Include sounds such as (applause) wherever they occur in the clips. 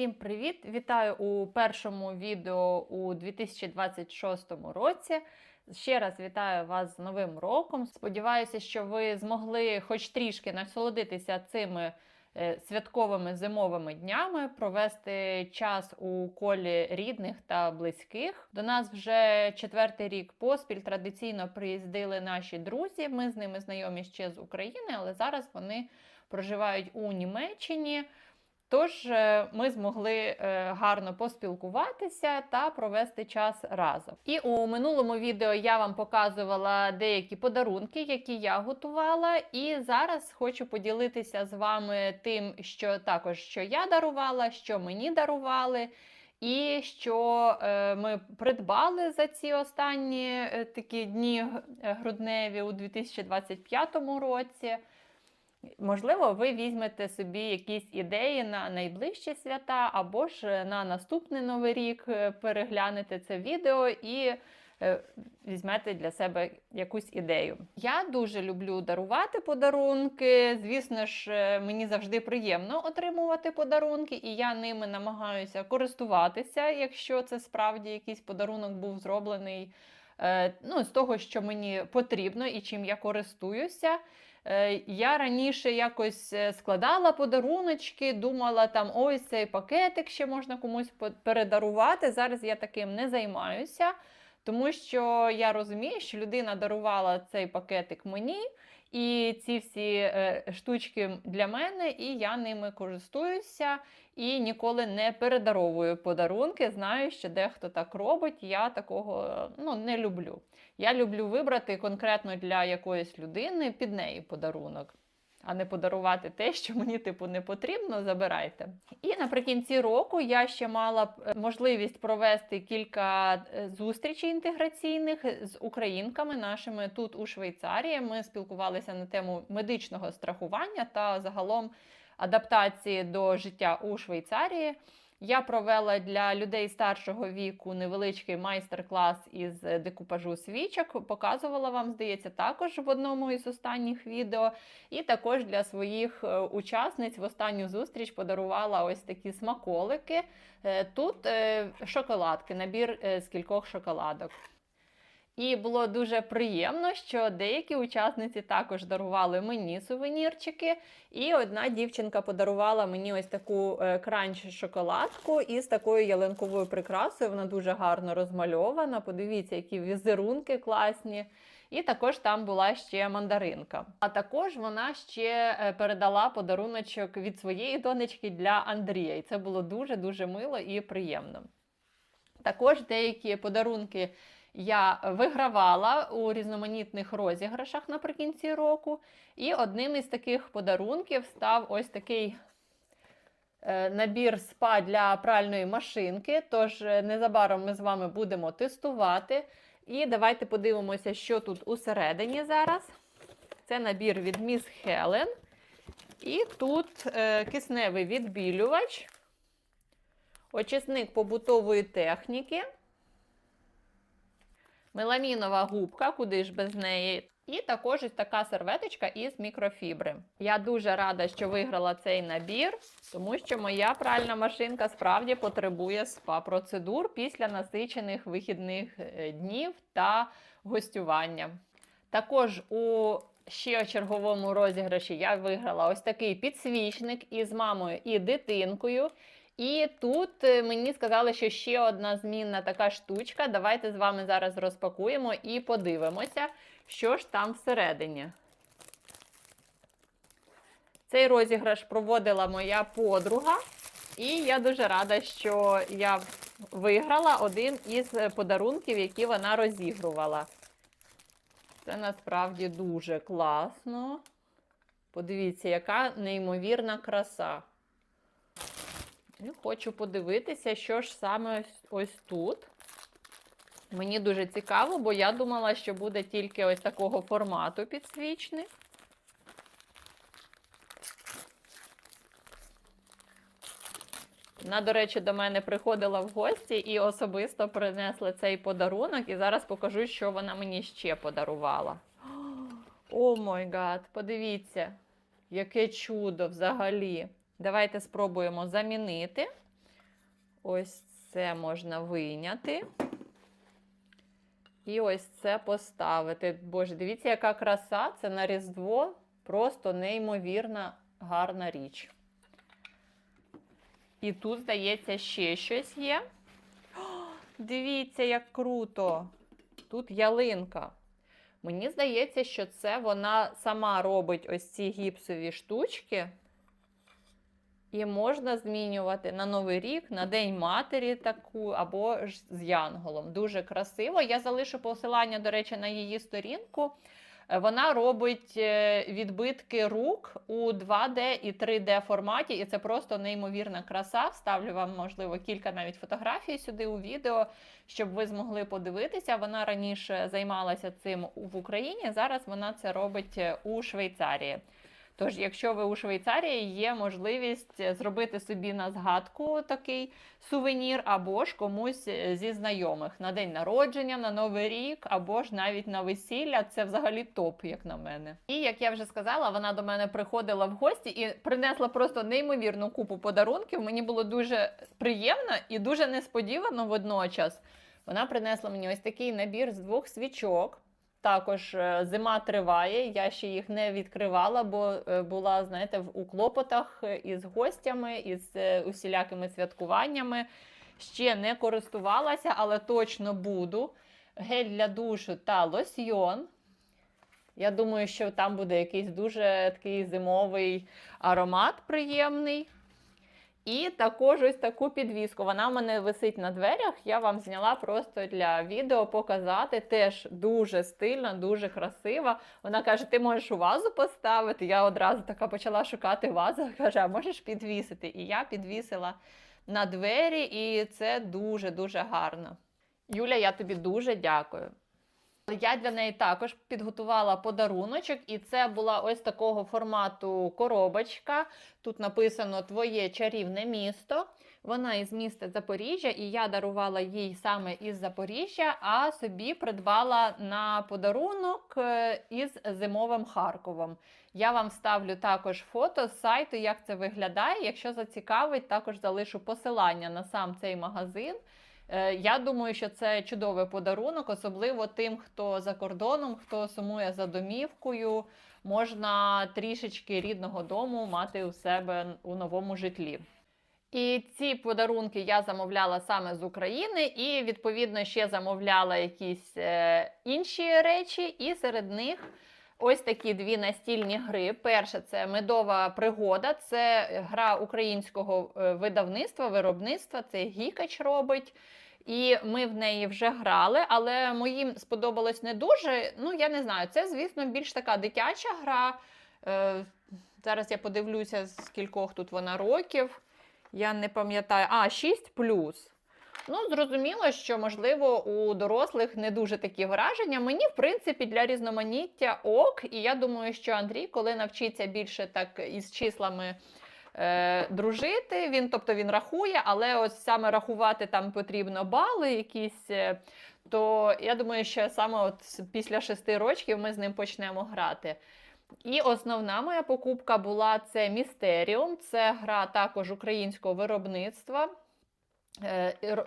Всім привіт! Вітаю у першому відео у 2026 році. Ще раз вітаю вас з Новим роком. Сподіваюся, що ви змогли хоч трішки насолодитися цими е, святковими зимовими днями, провести час у колі рідних та близьких. До нас вже четвертий рік поспіль традиційно приїздили наші друзі. Ми з ними знайомі ще з України, але зараз вони проживають у Німеччині. Тож е, ми змогли е, гарно поспілкуватися та провести час разом. І у минулому відео я вам показувала деякі подарунки, які я готувала. І зараз хочу поділитися з вами тим, що також що я дарувала, що мені дарували. І що е, ми придбали за ці останні такі дні грудневі у 2025 році. Можливо, ви візьмете собі якісь ідеї на найближчі свята, або ж на наступний новий рік е, переглянете це відео і е, візьмете для себе якусь ідею. Я дуже люблю дарувати подарунки. Звісно ж, е, мені завжди приємно отримувати подарунки, і я ними намагаюся користуватися, якщо це справді якийсь подарунок був зроблений. Ну, з того, що мені потрібно і чим я користуюся. Е, Я раніше якось е, складала подаруночки, думала, там ось цей пакетик ще можна комусь передарувати. Зараз я таким не займаюся, тому що я розумію, що людина дарувала цей пакетик мені, і ці всі е, штучки для мене, і я ними користуюся і ніколи не передаровую подарунки. Знаю, що дехто так робить. Я такого ну, не люблю. Я люблю вибрати конкретно для якоїсь людини під неї подарунок, а не подарувати те, що мені типу не потрібно, забирайте. І наприкінці року я ще мала е, можливість провести кілька е, зустрічей інтеграційних з українками нашими тут у Швейцарії. Ми спілкувалися на тему медичного страхування та загалом адаптації до життя у Швейцарії. Я провела для людей старшого віку невеличкий майстер-клас із декупажу свічок. Показувала вам, здається, також в одному із останніх відео. І також для своїх е, учасниць в останню зустріч подарувала ось такі смаколики. Е, Тут е, шоколадки, набір з кількох шоколадок. І було дуже приємно, що деякі учасниці також дарували мені сувенірчики. І одна дівчинка подарувала мені ось таку е, кранч шоколадку із такою ялинковою прикрасою. Вона дуже гарно розмальована. Подивіться, які візерунки класні. І також там була ще мандаринка. А також вона ще е, передала подаруночок від своєї донечки для Андрія. І це було дуже дуже мило і приємно. Також деякі подарунки я вигравала у різноманітних розіграшах наприкінці року. І одним із таких подарунків став ось такий е, набір спа для пральної машинки. Тож е, незабаром ми з вами будемо тестувати. І давайте подивимося, що тут усередині зараз. Це набір від Miss Helen. І тут е, кисневий відбілювач, очисник побутової техніки, меламінова губка, куди ж без неї. І також ось така серветочка із мікрофібри. Я дуже рада, що виграла цей набір, тому що моя пральна машинка справді потребує спа-процедур після насичених вихідних е, днів та гостювання. Також у ще черговому розіграші я виграла ось такий підсвічник із мамою і дитинкою. І тут е, мені сказали, що ще одна змінна така штучка. Давайте з вами зараз розпакуємо і подивимося, що ж там всередині. Цей розіграш проводила моя подруга, і я дуже рада, що я виграла один із подарунків, які вона розігрувала. Це насправді дуже класно. Подивіться, яка неймовірна краса. І хочу подивитися, що ж саме ось- ось тут. Мені дуже цікаво, бо я думала, що буде тільки ось такого формату підсвічник. Вона, до речі, до мене приходила в гості і особисто принесла цей подарунок. І зараз покажу, що вона мені ще подарувала. (gasps) О май гад, подивіться, яке чудо взагалі. Давайте спробуємо замінити. Ось це можна вийняти. І ось це поставити. Боже, дивіться, яка краса! Це на Різдво. Просто неймовірна гарна річ. І тут, здається, ще щось є. О, дивіться, як круто! Тут ялинка. Мені здається, що це вона сама робить ось ці гіпсові штучки. І можна змінювати на Новий рік, на День матері таку, або ж з Янголом. Дуже красиво. Я залишу посилання, до речі, на її сторінку. Е, Вона робить е, відбитки рук у 2D і 3D форматі, і це просто неймовірна краса. Вставлю вам, можливо, кілька навіть фотографій сюди у відео, щоб ви змогли подивитися. Вона раніше займалася цим в Україні. Зараз вона це робить е, у Швейцарії. Тож, якщо ви у Швейцарії, є можливість е, зробити собі на згадку такий сувенір, або ж комусь е, зі знайомих на день народження, на новий рік, або ж навіть на весілля. Це взагалі топ, як на мене. І як я вже сказала, вона до мене приходила в гості і принесла просто неймовірну купу подарунків. Мені було дуже приємно і дуже несподівано водночас. Вона принесла мені ось такий набір з двох свічок. Також е, зима триває, я ще їх не відкривала, бо е, була, знаєте, у клопотах е, із гостями, із усілякими святкуваннями. Ще не користувалася, але точно буду. Гель для душу та лосьйон. Я думаю, що там буде якийсь дуже такий зимовий аромат приємний. І також ось таку підвіску. Вона в мене висить на дверях. Я вам зняла просто для відео показати. Теж дуже стильна, дуже красива. Вона каже: ти можеш у вазу поставити. Я одразу така почала шукати вазу. (laughs) Каже, а можеш підвісити? І я підвісила на двері, і це дуже-дуже гарно. Юля, я тобі дуже дякую. Я для неї також підготувала подаруночок, і це була ось такого формату коробочка. Тут написано Твоє чарівне місто. Вона із міста Запоріжжя, і я дарувала їй саме із Запоріжжя, а собі придбала на подарунок е, із зимовим Харковом. Я вам ставлю також фото з сайту, як це виглядає. Якщо зацікавить, також залишу посилання на сам цей магазин. Е, Я думаю, що це чудовий подарунок, особливо тим, хто за кордоном, хто сумує за домівкою. Можна трішечки рідного дому мати у себе у новому житлі. І ці подарунки я замовляла саме з України, і відповідно ще замовляла якісь е, інші речі, і серед них. Ось такі дві настільні гри. Перша це медова пригода, це гра українського е, видавництва, виробництва. Це Гікач робить. І ми в неї вже грали, але моїм сподобалось не дуже. Ну, я не знаю, це, звісно, більш така дитяча гра. Е, зараз я подивлюся, скількох тут вона років. Я не пам'ятаю. А, 6 плюс. Ну, зрозуміло, що, можливо, у дорослих не дуже такі враження. Мені, в принципі, для різноманіття ок. І я думаю, що Андрій, коли навчиться більше так із числами е, дружити, він, тобто він рахує, але ось саме рахувати там потрібно бали якісь. е, То я думаю, що саме от після шести років ми з ним почнемо грати. І основна моя покупка була це Містеріум. Це гра також українського виробництва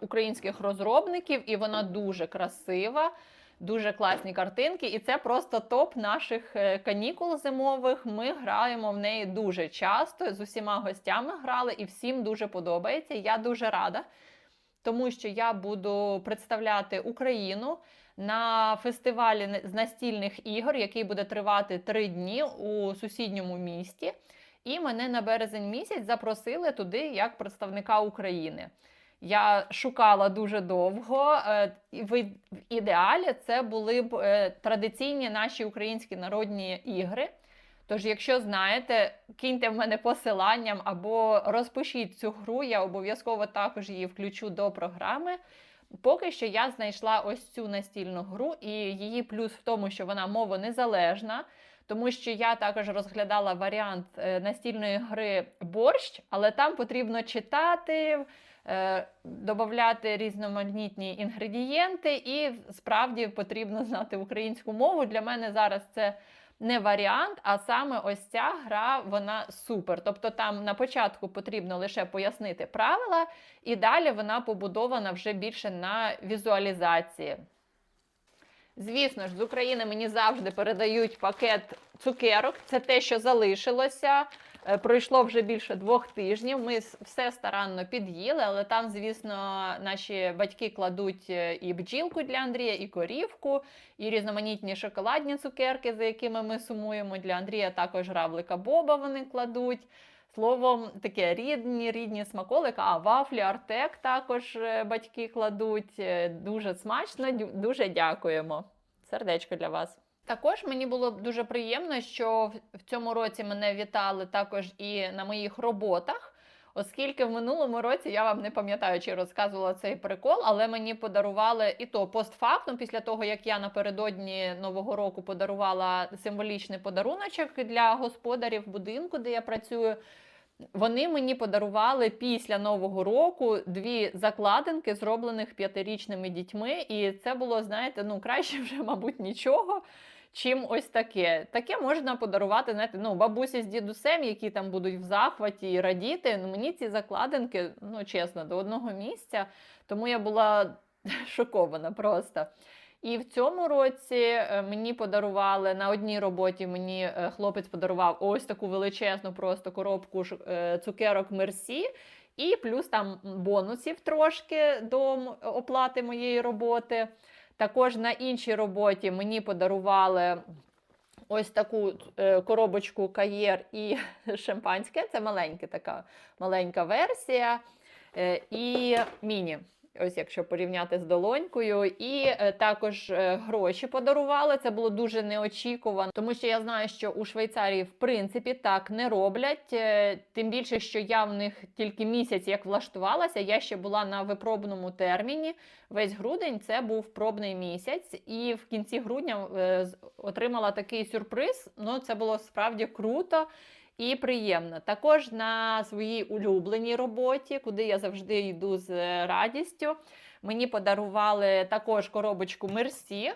українських розробників, і вона дуже красива, дуже класні картинки. І це просто топ наших е, канікул зимових. Ми граємо в неї дуже часто. З усіма гостями грали, і всім дуже подобається. Я дуже рада, тому що я буду представляти Україну. На фестивалі з настільних ігор, який буде тривати три дні у сусідньому місті, і мене на березень місяць запросили туди як представника України. Я шукала дуже довго. е, В ідеалі це були б е, традиційні наші українські народні ігри. Тож, якщо знаєте, киньте в мене посиланням або розпишіть цю гру, я обов'язково також її включу до програми. Поки що я знайшла ось цю настільну гру, і її плюс в тому, що вона мовонезалежна, тому що я також розглядала варіант е, настільної гри борщ, але там потрібно читати, додати різноманітні інгредієнти, і справді потрібно знати українську мову. Для мене зараз це не варіант, а саме ось ця гра вона супер. Тобто там на початку потрібно лише пояснити правила, і далі вона побудована вже більше на візуалізації. Звісно ж, з України мені завжди передають пакет цукерок. Це те, що залишилося. Е, Пройшло вже більше двох тижнів. Ми все старанно під'їли, але там, звісно, наші батьки кладуть е, і бджілку для Андрія, і корівку, і різноманітні шоколадні цукерки, за якими ми сумуємо. Для Андрія також равлика Боба вони кладуть. Словом, таке рідні, рідні смаколики, а вафлі, артек також е, батьки кладуть. Дуже смачно, дуже дякуємо. Сердечко для вас. Також мені було дуже приємно, що в- цьому році мене вітали також і на моїх роботах. Оскільки в минулому році я вам не пам'ятаю, чи розказувала цей прикол, але мені подарували і то постфактум, після того як я напередодні нового року подарувала символічний подаруночок для господарів будинку, де я працюю. Вони мені подарували після нового року дві закладинки, зроблених п'ятирічними дітьми. І це було, знаєте, ну краще вже, мабуть, нічого. Чим ось таке. Таке можна подарувати, знаєте, ну, бабусі з дідусем, які там будуть в захваті і радіти. Ну, мені ці закладинки, ну чесно, до одного місця. Тому я була (laughs) шокована просто. І в цьому році е, мені подарували на одній роботі. Мені е, хлопець подарував ось таку величезну просто коробку е, цукерок Мерсі, і плюс там бонусів трошки до оплати моєї роботи. Також на іншій роботі мені подарували ось таку е, коробочку каєр і (laughs) шампанське. Це маленька така маленька версія. Е, і міні. Ось якщо порівняти з долонькою, і е, також е, гроші подарували. Це було дуже неочікувано, тому що я знаю, що у Швейцарії в принципі так не роблять. е, Тим більше, що я в них тільки місяць як влаштувалася. Я ще була на випробному терміні. Весь грудень це був пробний місяць, і в кінці грудня е, отримала такий сюрприз. Ну це було справді круто і приємно. Також на своїй улюбленій роботі, куди я завжди йду з радістю. Мені подарували також коробочку Мерсі.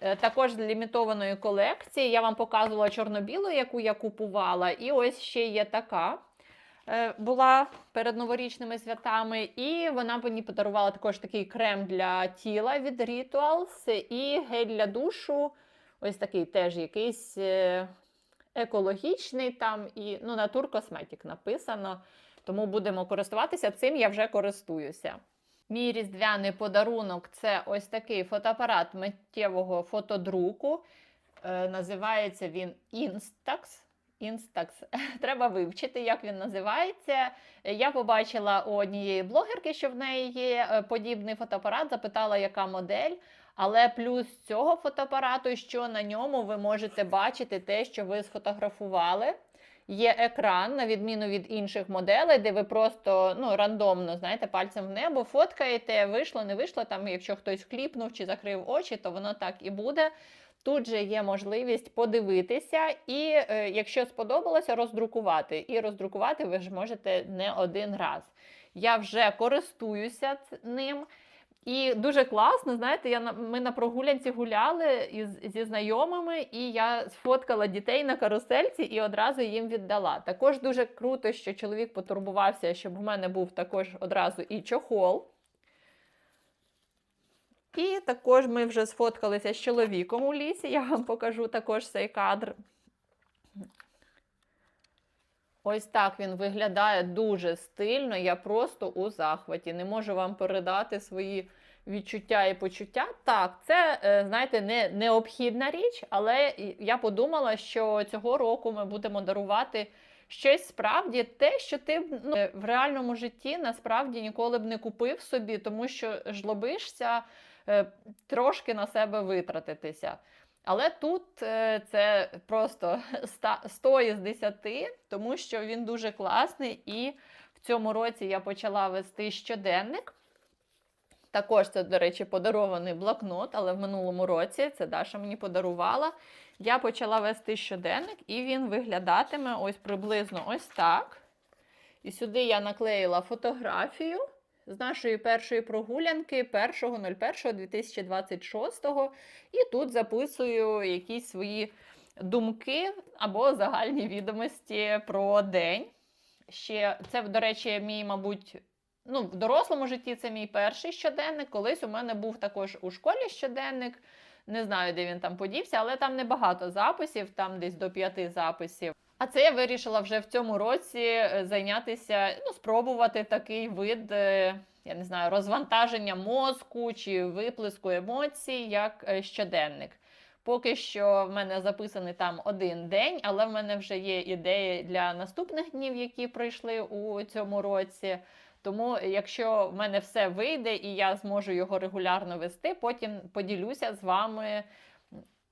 е, Також з лімітованої колекції. Я вам показувала чорно-білу, яку я купувала. І ось ще є така. е, Була перед новорічними святами, і вона мені подарувала також такий крем для тіла від Rituals і гель для душу. Ось такий теж якийсь е, екологічний там і ну, натуркосметик написано. Тому будемо користуватися цим, я вже користуюся. Мій різдвяний подарунок це ось такий фотоапарат миттєвого фотодруку. Е, називається він Instax. Instax. (laughs) Треба вивчити, як він називається. Я побачила у однієї блогерки, що в неї є е, подібний фотоапарат, запитала, яка модель. Але плюс цього фотоапарату, що на ньому ви можете бачити те, що ви сфотографували. Є екран, на відміну від інших моделей, де ви просто ну, рандомно знаєте, пальцем в небо фоткаєте, вийшло, не вийшло. Там, якщо хтось кліпнув чи закрив очі, то воно так і буде. Тут же є можливість подивитися, і е, якщо сподобалося, роздрукувати. І роздрукувати ви ж можете не один раз. Я вже користуюся ним. І дуже класно, знаєте, я ми на прогулянці гуляли із, зі знайомими, і я сфоткала дітей на карусельці і одразу їм віддала. Також дуже круто, що чоловік потурбувався, щоб в мене був також одразу і чохол. І також ми вже сфоткалися з чоловіком у лісі. Я вам покажу також цей кадр. Ось так він виглядає дуже стильно. Я просто у захваті. Не можу вам передати свої відчуття і почуття. Так, це, е, знаєте, не необхідна річ, але я подумала, що цього року ми будемо дарувати щось справді те, що ти ну, в реальному житті насправді ніколи б не купив собі, тому що жлобишся е, трошки на себе витратитися. Але тут е, це просто (laughs) 100 із 10, тому що він дуже класний. І в цьому році я почала вести щоденник. Також це, до речі, подарований блокнот, але в минулому році це Даша мені подарувала. Я почала вести щоденник, і він виглядатиме ось приблизно ось так. І сюди я наклеїла фотографію з нашої першої прогулянки 1.01.2026. І тут записую якісь свої думки або загальні відомості про день. Ще це, до речі, мій, мабуть, ну, в дорослому житті це мій перший щоденник. Колись у мене був також у школі щоденник. Не знаю, де він там подівся, але там небагато записів, там десь до п'яти записів. А це я вирішила вже в цьому році е, зайнятися, ну, спробувати такий вид, е, я не знаю, розвантаження мозку чи виплеску емоцій, як е, щоденник. Поки що в мене записаний там один день, але в мене вже є ідеї для наступних днів, які пройшли у цьому році. Тому, якщо в мене все вийде і я зможу його регулярно вести, потім поділюся з вами,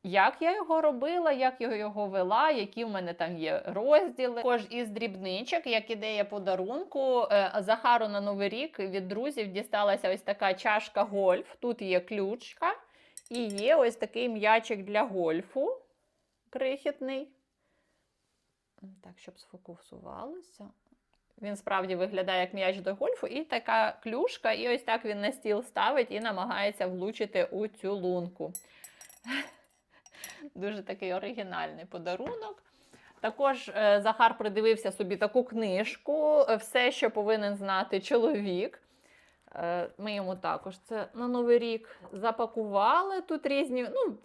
як я його робила, як я його вела, які в мене там є розділи. Також із дрібничок, як ідея подарунку, е, Захару на Новий рік від друзів дісталася ось така чашка гольф. Тут є ключка. І є ось такий м'ячик для гольфу крихітний. Так, щоб сфокусувалося. Він справді виглядає як м'яч до гольфу, і така клюшка, і ось так він на стіл ставить і намагається влучити у цю лунку. Дуже такий оригінальний подарунок. Також е, Захар придивився собі таку книжку Все, що повинен знати чоловік. Е, Ми йому також це на Новий рік запакували. Тут різні, ну,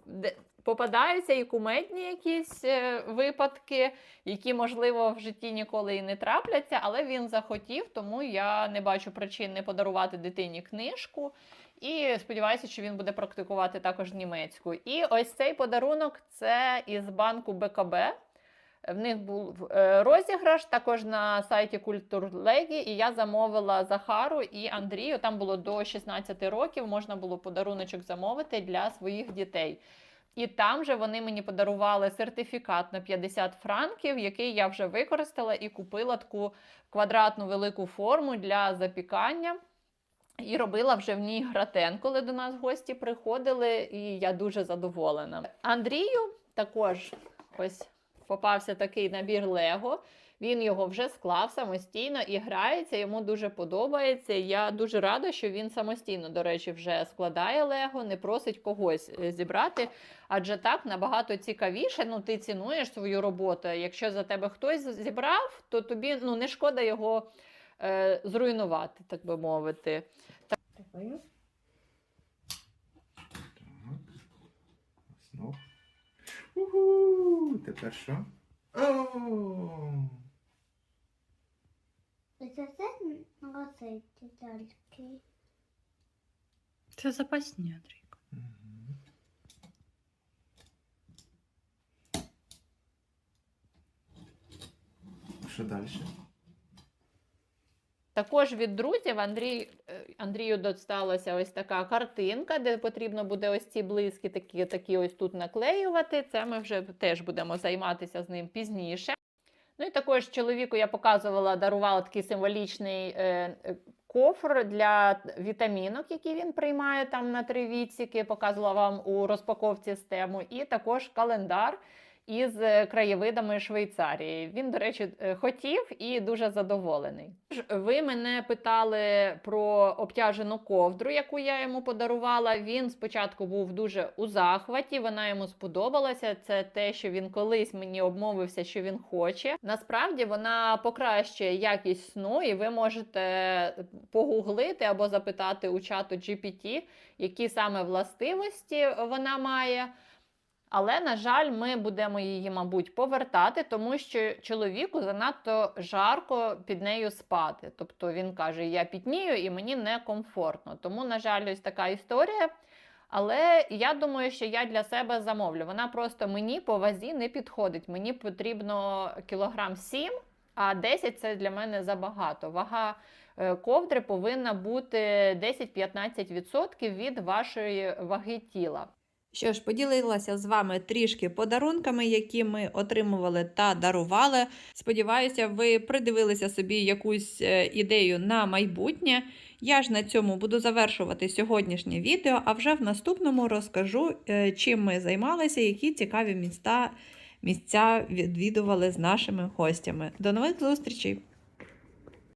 попадаються і кумедні якісь е, випадки, які, можливо, в житті ніколи і не трапляться, але він захотів, тому я не бачу причин не подарувати дитині книжку. І сподіваюся, що він буде практикувати також німецьку. І ось цей подарунок це із банку БКБ. В них був е, розіграш також на сайті Культурлегі, і я замовила Захару і Андрію. Там було до 16 років, можна було подаруночок замовити для своїх дітей. І там же вони мені подарували сертифікат на 50 франків, який я вже використала і купила таку квадратну велику форму для запікання. І робила вже в ній гратен, коли до нас гості приходили, і я дуже задоволена. Андрію також ось попався такий набір Лего. Він його вже склав самостійно і грається, йому дуже подобається. Я дуже рада, що він самостійно, до речі, вже складає Лего, не просить когось е, зібрати. Адже так набагато цікавіше. Ну, ти цінуєш свою роботу. Якщо за тебе хтось зібрав, то тобі ну, не шкода його е, зруйнувати, так би мовити. Так. Знов. Уху! Тепер що? О! Це все носить детальки. Це запасні, Андрійко. Мгм. Що далі? Також від друзів Андрій, е, Андрію досталася ось така картинка, де потрібно буде ось ці блиски такі, такі ось тут наклеювати. Це ми вже теж будемо займатися з ним пізніше. Ну і також чоловіку я показувала, дарувала такий символічний е, е, кофр для вітамінок, які він приймає там на три відсіки. Показувала вам у розпаковці з тему. І також календар із е, краєвидами Швейцарії. Він, до речі, е, хотів і дуже задоволений. Ви мене питали про обтяжену ковдру, яку я йому подарувала. Він спочатку був дуже у захваті, вона йому сподобалася. Це те, що він колись мені обмовився, що він хоче. Насправді вона покращує якість сну, і ви можете погуглити або запитати у чату GPT, які саме властивості вона має. Але, на жаль, ми будемо її, мабуть, повертати, тому що чоловіку занадто жарко під нею спати. Тобто він каже: Я пітнію і мені некомфортно. Тому, на жаль, ось така історія. Але я думаю, що я для себе замовлю. Вона просто мені по вазі не підходить. Мені потрібно кілограм 7, а 10 це для мене забагато. Вага е, ковдри повинна бути 10-15% від вашої ваги тіла. Що ж, поділилася з вами трішки подарунками, які ми отримували та дарували. Сподіваюся, ви придивилися собі якусь е, ідею на майбутнє. Я ж на цьому буду завершувати сьогоднішнє відео, а вже в наступному розкажу, е, чим ми займалися, які цікаві міста, місця відвідували з нашими гостями. До нових зустрічей!